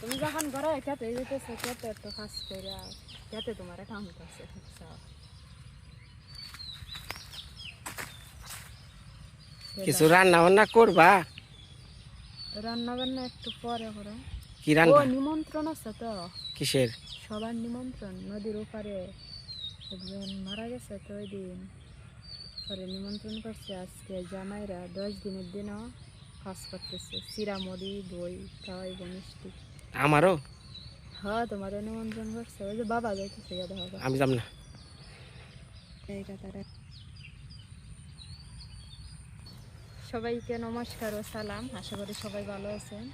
তুমি যখন ঘরে খেতে যেতেছো খেতে একটু কাজ করে খেতে তোমার কাম করছে? কিছু রান্না বান্না করবা? রান্না বান্না একটু পরে করো। কি ও রান্না নিমন্ত্রণ আছে তো? কিসের? সবার নিমন্ত্রণ। নদীর ওপারে একজন মারা গেছে তো ওই দিন। পরে নিমন্ত্রণ করছে আজকে জামাইরা দশ দিনের দিনও। কাজ করতেছে। দই খাওয়াইব মিষ্টি আমারও? হ্যাঁ তোমারও নিমন্ত্রণ করছে। ওই যে বাবা যাইতেছে আমি যাব না। এই কথাটা সবাইকে নমস্কার ও সালাম। আশা করি সবাই ভালো আছেন।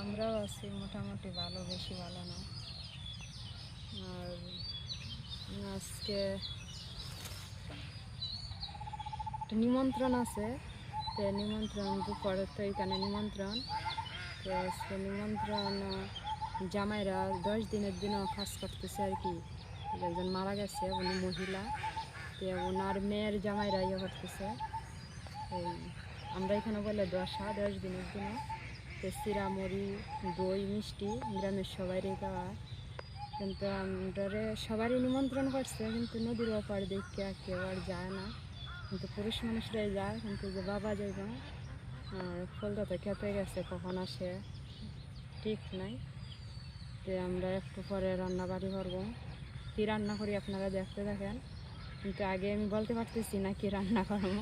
আমরাও আছি মোটামুটি ভালো বেশি ভালো না। আর আজকে একটা নিমন্ত্রণ আছে। তো নিমন্ত্রণ দুপুরে তো এখানে নিমন্ত্রণ? তো আজকে নিমন্ত্রণ জামাইরা দশ দিনের দিনও কাজ করতেছে আর কি। একজন মারা গেছে, উনি মহিলা। তো ওনার মেয়ের জামাইরা ইয়ে করতেছে। এই, আমরা এখানে বলে দশা, দশ দিনের দিনে তো চিরামরি দই, মিষ্টি, গ্রামের সবাই দেওয়া কিন্তু আমরা সবারই নিমন্ত্রণ করছে, কিন্তু নদীর ওপার দেখে কেউ আর যায় না। কিন্তু পুরুষ মানুষরাই যায়, কিন্তু যে বাবা যাইব আর ফলটা তো খেতে গেছে, কখন আসে, ঠিক নাই। তো আমরা একটু পরে রান্না বাড়ি করব। কী রান্না করি আপনারা দেখতে থাকেন। কিন্তু আগে আমি বলতে পারতেছি না কি রান্না করব।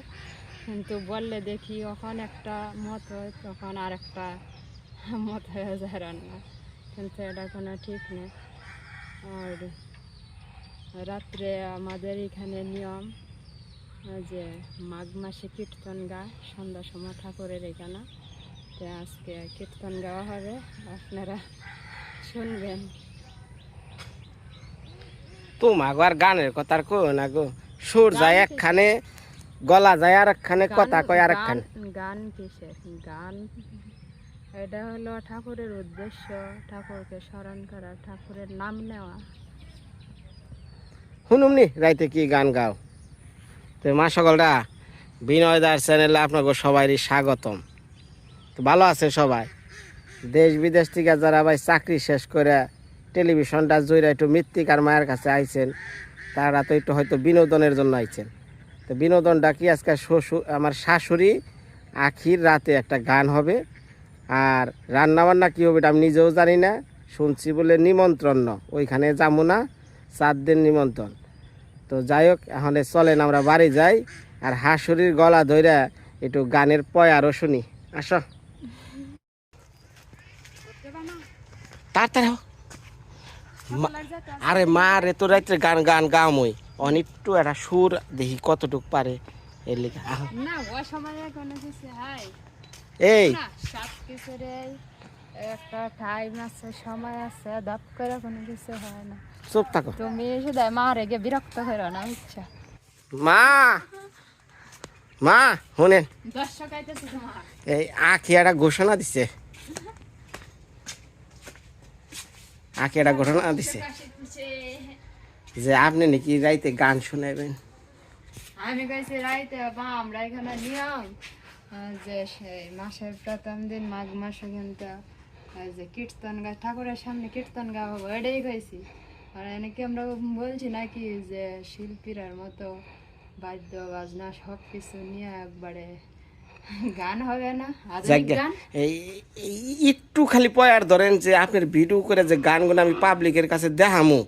কিন্তু বললে দেখি কখন একটা মত হয়, তখন আর একটা মত হয়ে যায় রান্না। কিন্তু এটা কোনো ঠিক নেই। আর রাত্রে আমাদের এখানে নিয়ম যে মাঘ মাসে কীর্তন গায় সন্ধ্যা সময় ঠাকুরের এখানে। তো আজকে কীর্তন গাওয়া হবে আপনারা শুনবেন। তোমার আর গানের কথা আর কো না গো। সুর যায় একখানে গলা যায় আর একখানে কথা কয় আর একখানে গান- গান কিসের? গান? এটা হলো ঠাকুরের উদ্দেশ্য ঠাকুরকে স্মরণ করা ঠাকুরের নাম নেওয়া। শুনুমনি রাইতে কি গান গাও? তো মা সকলরা, বিনয় দার চ্যানেলে আপনাকে সবারই স্বাগতম। তো ভালো আছে সবাই? দেশ বিদেশ থেকে যারা ভাই চাকরি শেষ করে টেলিভিশনটা জুড়ে একটু মৃত্তিকার মায়ের কাছে আইছেন, তারা তো একটু হয়তো বিনোদনের জন্য আইছেন। তো বিনোদনটা কি আজকে শ্বশুর, আমার শাশুড়ি আখির রাতে একটা গান হবে, আর রান্নাবান্না কী হবে এটা আমি নিজেও জানি না, শুনছি বলে নিমন্ত্রণ, ওইখানে যাব না চার দিন নিমন্ত্রণ। তো যাই হোক এখন চলেন আমরা বাড়ি যাই আর হাঁসুরির গলা ধইরা একটু গানের পয়ারও শুনি। আসো। তাড়াতাড়ি আরে মা রে তো রাত্রে গান গান গাও মই অনেকটু একটা সুর দেখি কতটুক পারে এর এই। একটা টাইম আছে সময় আছে দাপ করে কোনো কিছু হয় না। চুপ থাকো তুমি শুধু মারে গিয়ে বিরক্ত করো না ইচ্ছা মা মা শুনেন এই আখি একটা ঘোষণা দিছে আখি একটা ঘোষণা দিছে যে আপনি নাকি রাইতে গান শোনাবেন আমি কইছি রাইতে বা আমরা এখানে নিয়ম যে সেই মাসের প্রথম দিন মাঘ মাসে কিন্তু যে কীর্তন গা ঠাকুরের সামনে কীর্তন গাওয়া হবে এটাই কইছি আর এনেকে আমরা বলছি নাকি যে শিল্পীরার মতো বাদ্য বাজনা সব কিছু নিয়ে একবারে গান হবে না? একটু খালি পয়ার ধরেন যে আপনার ভিডিও করে যে গানগুলো আমি পাবলিকের কাছে দেখামু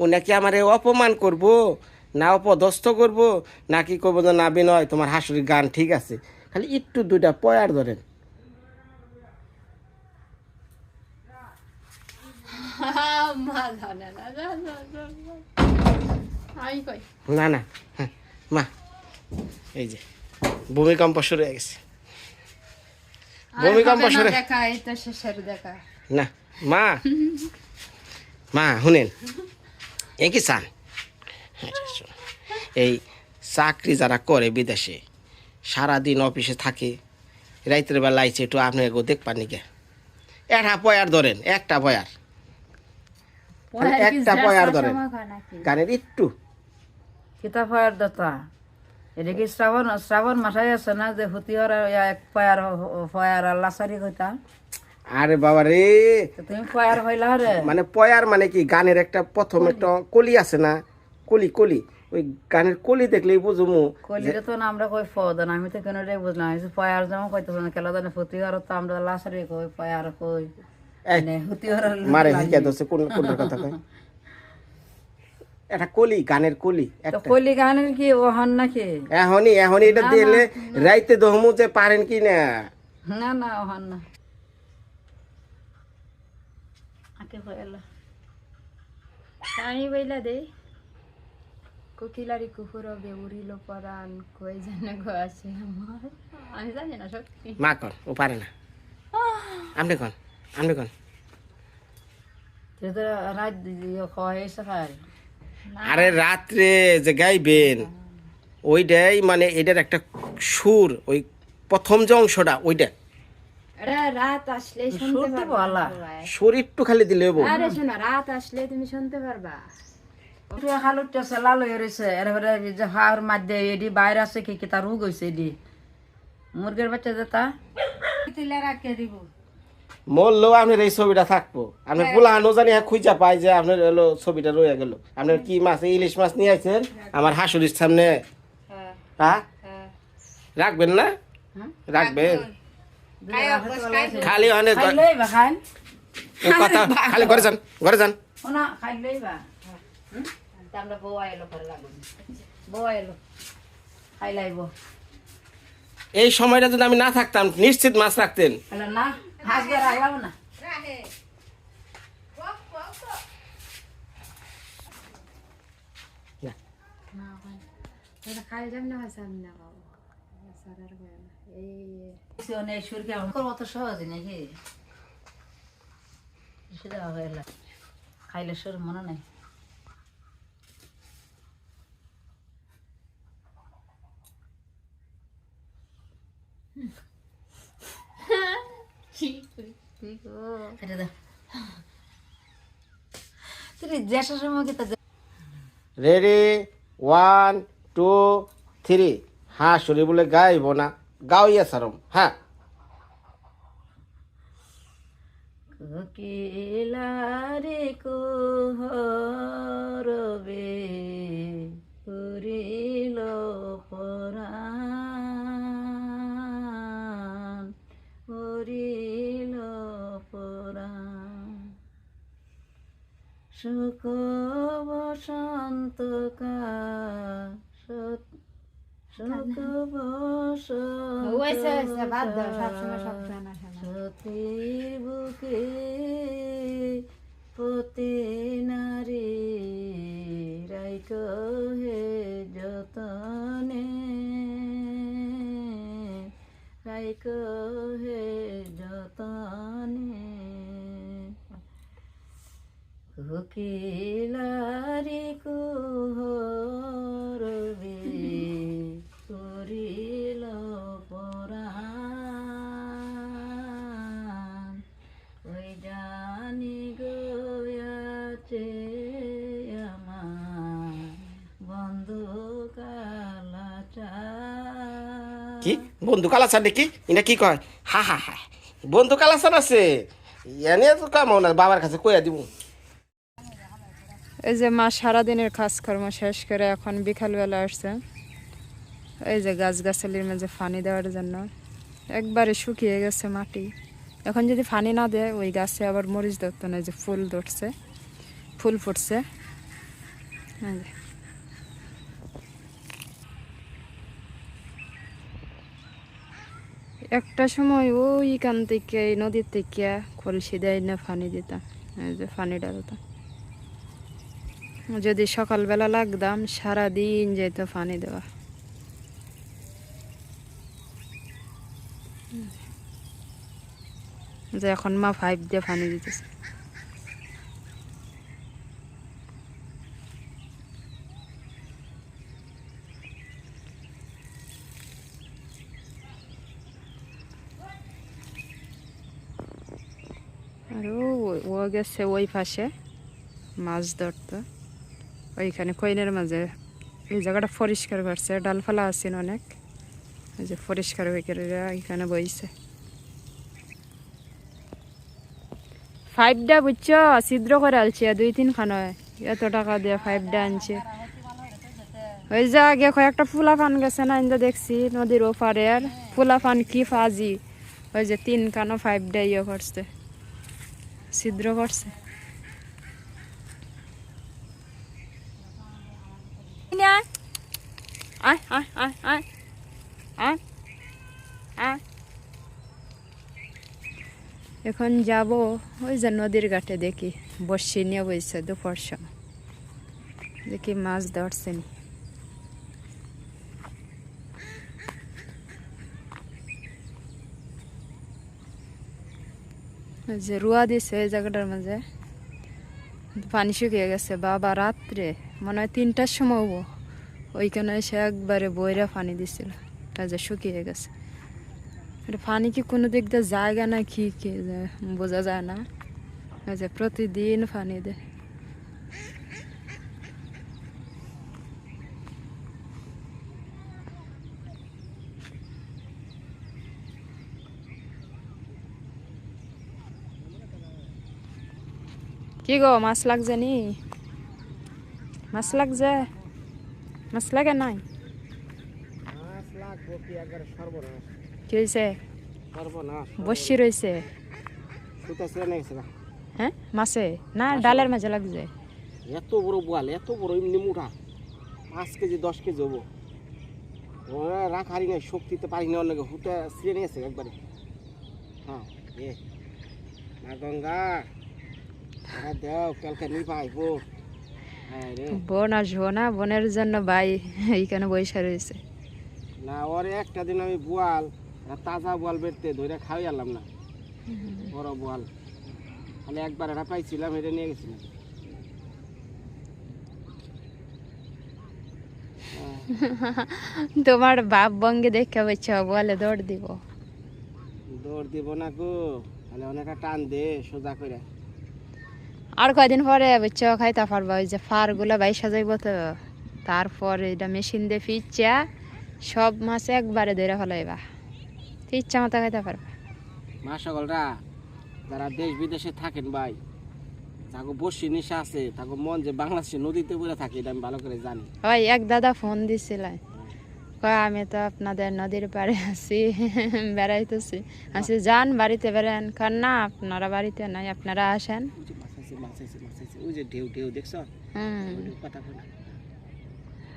ও নাকি আমার অপমান করব না অপদস্থ করব নাকি করব যে না বিনয় তোমার হাসুরির গান ঠিক আছে। খালি একটু দুইটা পয়ার ধরেন মা জানে না না হ্যাঁ, মা এই যে ভূমিকম্প শুরু হয়ে গেছে। ভূমিকম্প শুরু দেখা না মা মা শুনেন এ কি চান? এই চাকরি যারা করে বিদেশে সারাদিন অফিসে থাকে রাইতের বেলা আইছে একটু আপনি গো দেখবার নিকে? একটা পয়ার ধরেন একটা পয়ার। একটা পয়ার ধরেন। গানের একটু। কিতা ফয়ার দতা? এটা কি শ্রাবণ শ্রাবণ মাসাই আছে না যে হুতি হর এক ফয়ার ফয়ার আল্লাহ সারি কইতা? আরে বাবা রে। তুমি পয়ার হইলা রে। মানে পয়ার মানে কি? গানের একটা প্রথম একটা কলি আছে না? কলি কলি। ওই গানের কলি দেখলেই বুঝুমু কলিরে তো না আমরা কই ফদন আমি তো কেন রে বুঝলাম পয়ার যেমন কইতে না কেলা দানে ফুতি আর তো আমরা লাসারে কই পয়ার কই? মারে শিখে দোষে কোন কোনটার কথা কয়? এটা কলি গানের কলি একটা। কলি গানের কি ওহন নাকি? এখনই এখনই এটা দিলে রাইতে দহমু যে পারেন কি না? না না ওহন না। আকে আমি বইলা দে। কোকিলারি কুকুর বেউরিল পরাণ কই জানে গো আছে আমার। আমি জানি না সত্যি। মা কন ও পারে না। আপনি কন কন। খাওয়া এসে খাই আরে রাত্রে যে গাইবেন ওইটাই মানে এটার একটা সুর ওই প্রথম যে অংশটা ওইটা। সুর একটু খালি দিলে হব। আরে শোনো রাত আসলে তুমি শুনতে পারবা। তুই হালুটা সে লাল রয়েছে এরপরে যে হাওয়ার মাধ্যমে এডি বাইরে আছে কি কি তার রোগ হয়েছে এডি? মুরগের বাচ্চা যেটা তুলে রাখে দিব। মরলেও আপনার এই ছবিটা থাকব। আপনার পোলাহানো জানি হ্যাঁ খুঁজা পাই যে আপনার হলো ছবিটা রয়ে গেল। আপনার কি মাছ ইলিশ মাছ নিয়ে আইছেন? আমার হাসুরির সামনে। হ্যাঁ। রাখবেন না? রাখবেন? খালি অনেক কথা খালি ঘরে যান ঘরে যান। না খাইলেই বা। হুম? তা আমরা বউ আইলো করে লাগবো। বউ আইলো খাইলাইব এই সময়টা যদি আমি না থাকতাম নিশ্চিত মাছ রাখতেন। না। সুর রাখলাম না। এটা খাই যাম না হয় আমি না খাব সারার গায়ে না এই অনেক সুরকে আমার করব তো সহজ নাকি সেটা হইলা খাইলে সুর মনে নাই এটা দে। তুই দেশের সময় কি তা রেডি ওয়ান টু থ্রি হ্যাঁ শরীর বলে গাইব না। গাওয়া সারম হ্যাঁ। কোকিলারে কুহরবে সতীর বুকে পতি নারী রাইক হে যতনে রাইক হে যতনে কোকিলারি কুহরবে বন্ধু কালাসার দেখি এটা কি কয়? হা হা হা। বন্ধু কালাসার আছে। এনে তো কামাও না, বাবার কাছে কইয়া দিব এই যে মা সারাদিনের কাজকর্ম শেষ করে এখন বিকালবেলা আসছে। এই যে গাছ গাছালির মাঝে পানি দেওয়ার জন্য। একবারে শুকিয়ে গেছে মাটি। এখন যদি পানি না দেয়, ওই গাছে আবার মরিচ ধরতো না যে ফুল ধরছে। ফুল ফুটছে এই যে। একটা সময় ওইখান থেকে নদীর থেকে কলসি দেয় না ফানি দিতাম যে পানি ডালতাম যদি সকালবেলা লাগতাম, সারাদিন যেত ফানি দেওয়া। যে এখন মা ফাইভ দিয়ে ফানি দিতেছে আর ও গেছে ওই পাশে, মাছ ধরতো। ওইখানে কইনের মাঝে। এই জায়গাটা পরিষ্কার করছে ডালফালা আছে অনেক। এই যে পরিষ্কার করে এখানে বইছে। ফাইভটা বুঝছ? ছিদ্র করে আলছে, দুই তিন খান এত টাকা দিয়ে ফাইভটা আনছে। ওই যে আগে কয়েকটা ফুলা ফান গেছে না ইন্দা দেখছি নদীর ওপারে আর ফুলা ফান কি ফাজি। ওই যে তিন কানো ফাইভটা ইয়ে করছে। ছিদ্র করছে। আয়। আয় আয় আয় আয়। আয় আয়। এখন যাব ওই যে নদীর ঘাটে দেখি। বসি নিয়ে বইছে দুপুর সময়। দেখি মাছ ধরছে নি। যে রুয়া দিছে এই জায়গাটার মাঝে। পানি শুকিয়ে গেছে। বাবা রাত্রে, মনে হয় তিনটার সময় হব। ওইখানে সে একবারে বইরা পানি দিছিল। তা যে শুকিয়ে গেছে। পানি কি কোনো দিক দিয়ে জায়গা না কি কি বোঝা যায় না। যে প্রতিদিন পানি দেয়। কি গো মাছ লাগছে নি? মাছ লাগছে? মাছ লাগে নাই? কি হয়েছে বসি রয়েছে হ্যাঁ? মাছে? না ডালের মাঝে লাগছে। এত বড় বোয়াল এত বড় এমনি মুঠা পাঁচ কেজি দশ কেজি হব। ওরা রাখারি নাই শক্তিতে পারি না অনেকে হুতে ছিঁড়ে নিয়েছে একবারে। হ্যাঁ এ। মা গঙ্গা। বোন আসব না বোনের জন্য ভাই এইখানে বৈশা রয়েছে। না ওরে একটা দিন আমি বোয়াল তাজা বোয়াল বেরতে ধরে খাওয়াই আনলাম না। বড় বোয়াল। খালি একবার এটা পাইছিলাম এটা নিয়ে গেছিলাম। তোমার বাপ বঙ্গে দেখে বলছে বলে দৌড় দিব। দৌড় দিব না গো খালি অনেকটা টান দে সোজা করে আর কয়দিন পরে বুঝছ খাইতে পারবা। ওই যে ফারগুলা বাই সাজাইব তো তারপর এটা মেশিন দিয়ে ফিরছা সব মাছ একবারে ধরে ফেলাইবা। ইচ্ছা মতো খাইতে পারবা। মা সকলরা যারা দেশ বিদেশে থাকেন ভাই তাকে বসি নিশা আছে তাকে মন যে বাংলাদেশে নদীতে বলে থাকে এটা আমি ভালো করে জানি। ওই এক দাদা ফোন দিছিল কয় আমি তো আপনাদের নদীর পাড়ে আছি বেড়াইতেছি। আছি যান বাড়িতে বেড়ান। কার না আপনারা বাড়িতে নাই আপনারা আসেন। মাছ আছে মাছ আছে ওই যে ঢেউ ঢেউ দেখছ? হুম। ওই কথা বলে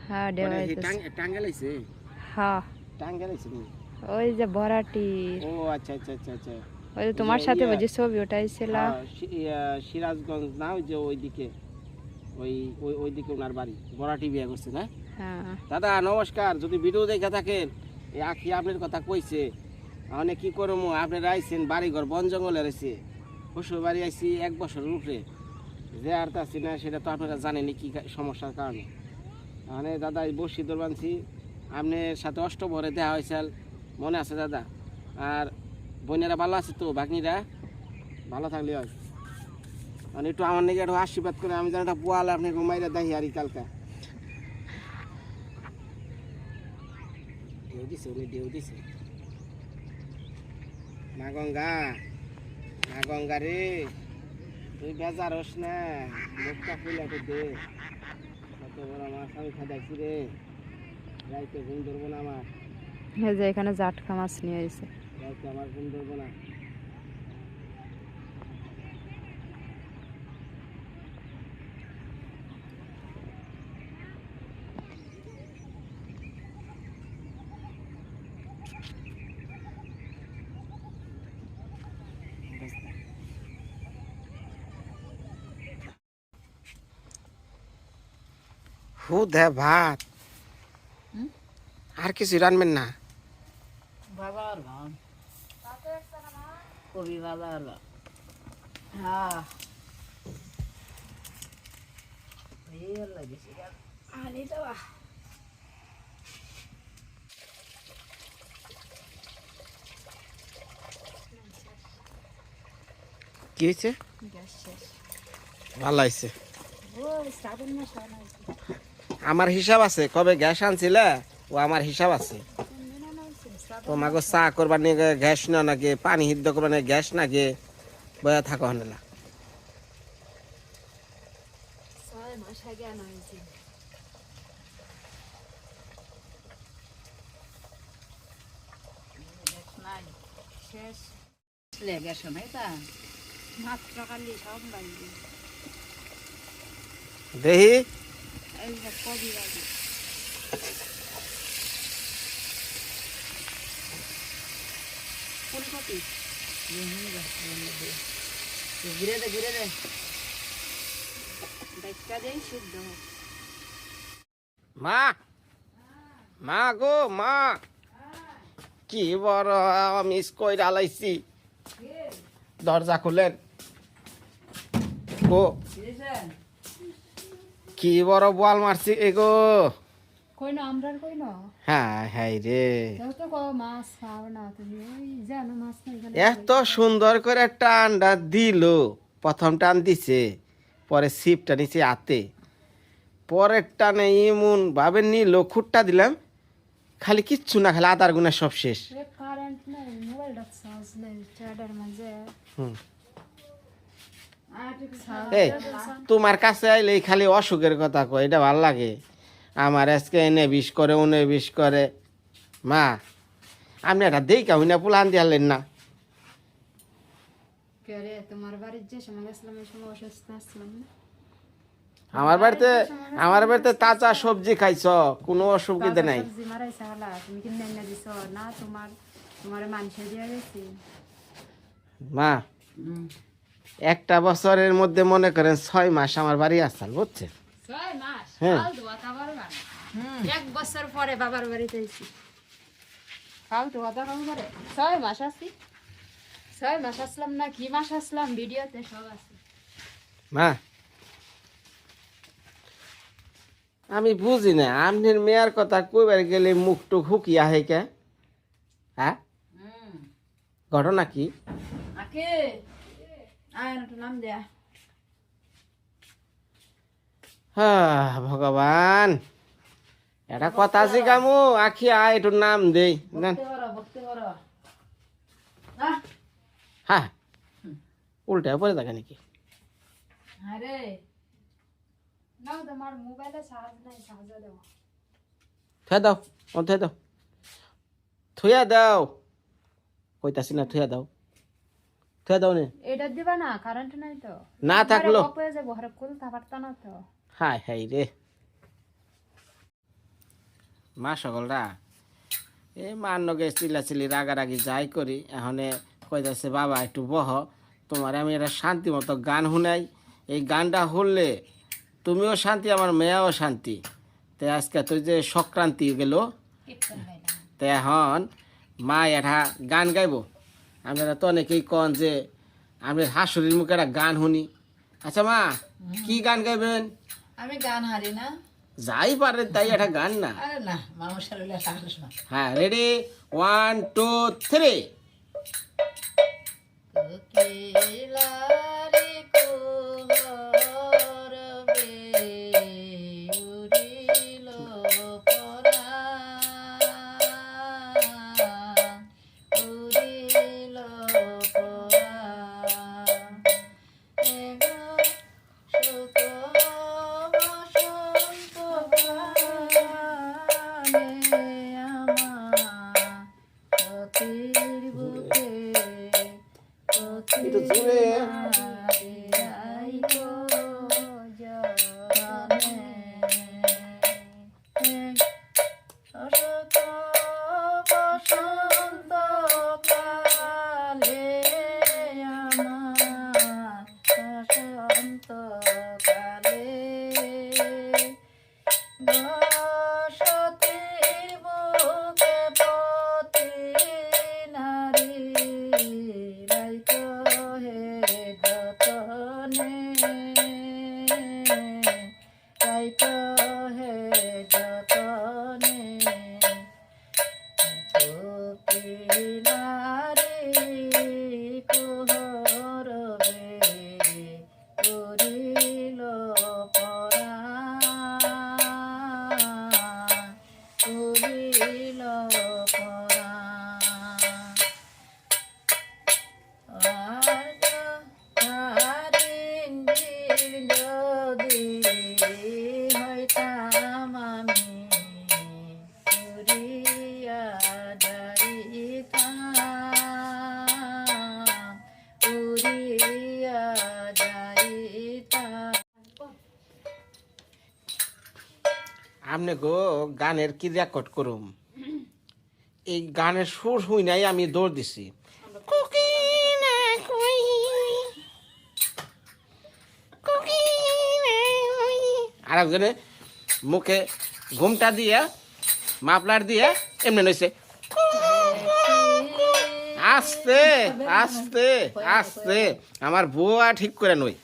হ্যাঁ দেওয়াইতেছি টাঙ্গেল আইছে? হ্যাঁ। টাঙ্গেল আইছে ওই যে বড়াটি ও আচ্ছা আচ্ছা আচ্ছা আচ্ছা। ওই যে তোমার সাথে বুঝি ছবি উঠাইছিল। হ্যাঁ, সিরাজগঞ্জ না ওই যে ওইদিকে। ওই ওই ওইদিকে ওনার বাড়ি। বড়াটি বিয়ে করছে না? হ্যাঁ। দাদা নমস্কার। যদি ভিডিও দেখে থাকেন এই আখি আপনার কথা কইছে। মানে কি করব আপনারা আইছেন বাড়ি ঘর বন জঙ্গলে রয়েছে শ্বশুর বাড়ি আইছি এক বছরের উপরে। যে আর আছি না, সেটা তো আপনারা জানেনি কি সমস্যার কারণে। মানে দাদা বসি দৌড় বানছি আপনার সাথে অষ্টভরে দেওয়া হয়েছে মনে আছে দাদা? আর বোনেরা ভালো আছে তো বাগনিরা ভালো থাকলে হয়। মানে একটু আমার নাকি একটু আশীর্বাদ করে, আমি যেন একটা পোয়াল আপনি ঘুমাইলে দেখি আর কালকা। ঢেউ দিছে, উনি ঢেউ দিছে। মা গঙ্গা। মা গঙ্গা রে তুই বেজার হস না মুখটা ফুলে দে কত বড় মাছ আমি খাদাইছি রে রাইতে ঘুম ধরবো না আমার। হ্যাঁ যে এখানে জাটকা মাছ নিয়ে এসে রাইতে আমার ঘুম ধরবো না। হু দে ভাত আর কিছু রানবেন না বাবার ভান কবি বাবার ভান হ্যাঁ এই লাগিছে আনি দেওয়া কি হয়েছে ভালো হয়েছে আমার হিসাব আছে কবে গ্যাস আনছিল? ও আমার হিসাব আছে। তোমাকে চা করবার নিয়ে গ্যাস না নাকি পানি সিদ্ধ করবার নিয়ে গ্যাস নাকি বয়া থাকো হনেলা। দেহি? এই যে কবি বাড়ি ফুলকপি ঘুরে দে ঘুরে দে দেখা দেই সিদ্ধ মা মা গো মা কি বড় মিস কই ডালাইছি দরজা খুলেন। গো। কি বড় বল মারছি এ গো কই না আমরা কই না? হ্যাঁ হ্যাঁ রে। তো কো মাছ খাও না তুমি ওই জানো মাছ না এত সুন্দর করে টানটা দিল প্রথম টান দিছে পরে সিপটা নিচে আতে পরের টানে ইমুন ভাবে নিল খুঁটটা দিলাম খালি কিচ্ছু না খালি আদার গুণা সব শেষ। কারেন্ট নাই মোবাইলটা চার্জ নেই চার্জার মাঝে। হুম। এই তোমার কাছে আইলে খালি অসুখের কথা কয় এটা ভালো লাগে। আমার আজকে এনে বিষ করে উনে বিষ করে। মা আপনি এটা দেই কাউ না। পুলান দিয়ালেন না? আমার বাড়িতে আমার বাড়িতে তাজা সবজি খাইছ কোনো অসুবিধা নাই। সবজি মারাইছে হালা তুমি কিনে এনে দিছ? না তোমার তোমার মানুষে দিয়ে গেছি মা একটা বছরের মধ্যে মনে করেন ছয় মাস আমার বাড়ি আসাল বুঝছেন? হ্যাঁ। এক বছর পরে বাবার বাড়িতে এসেছি করে ছয় মাস আছি। ছয় মাস আসলাম না কি মাস আসলাম? ভিডিওতে সব আছে। মা আমি বুঝি না আপনার মেয়ের কথা কইবার গেলে মুখ টুক হুকিয়া কে? হ্যাঁ? ঘটনা কি? আকে? নাম দেয়া। হ্যাঁ ভগবান। এটা কথা আছে কামু আখি আয় একটু নাম দেই। আহ হ্যাঁ উল্টা পরে থাকে নাকি? আরে। না তোমার মোবাইলে চার্জ নাই চার্জ দেবো থুয়া দাও ও থুয়া দাও। থুয়া দাও। কইতাছি না থুয়া দাও। থুয়া দাও নে। এটা দিবা না কারেন্ট নাই তো। না থাকল। অপয়ে যাব ঘরে খুলতে পারতা না তো। হাই হাই রে। মা সকলরা এ মার নগে চিল্লি রাগারাগি যাই করি এখনে কইতাছে বাবা একটু বহ। তোমার আমি একটা শান্তি মতো গান শুনাই। এই গানটা শুনলে তুমিও শান্তি আমার মেয়াও শান্তি। তে আজকে তুই যে সংক্রান্তি গেল তে এখন মা এটা গান গাইব। আপনারা তো অনেকেই কন যে আপনার হাসুরির মুখে একটা গান শুনি। আচ্ছা মা কি গান গাইবেন? আমি গান হারি না। যাই পারে তাই একটা গান না। হ্যাঁ রেডি ওয়ান টু থ্রি আপনি গো গানের কি রেকর্ড করুম? এই গানের সুর শুই নাই আমি দৌড় দিছি। আর একজনে মুখে ঘুমটা দিয়া মাফলার দিয়া এমনি নইছে। আস্তে আস্তে আস্তে। আমার বুয়া ঠিক করে নই।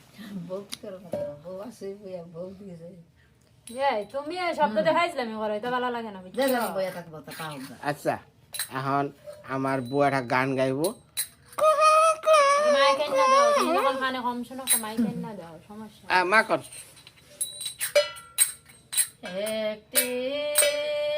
তুমি শব্দ দেখাইছিলাম করে তো ভালো লাগে না আচ্ছা এখন আমার বুয়াটা গান গাইব। মা কর। দাও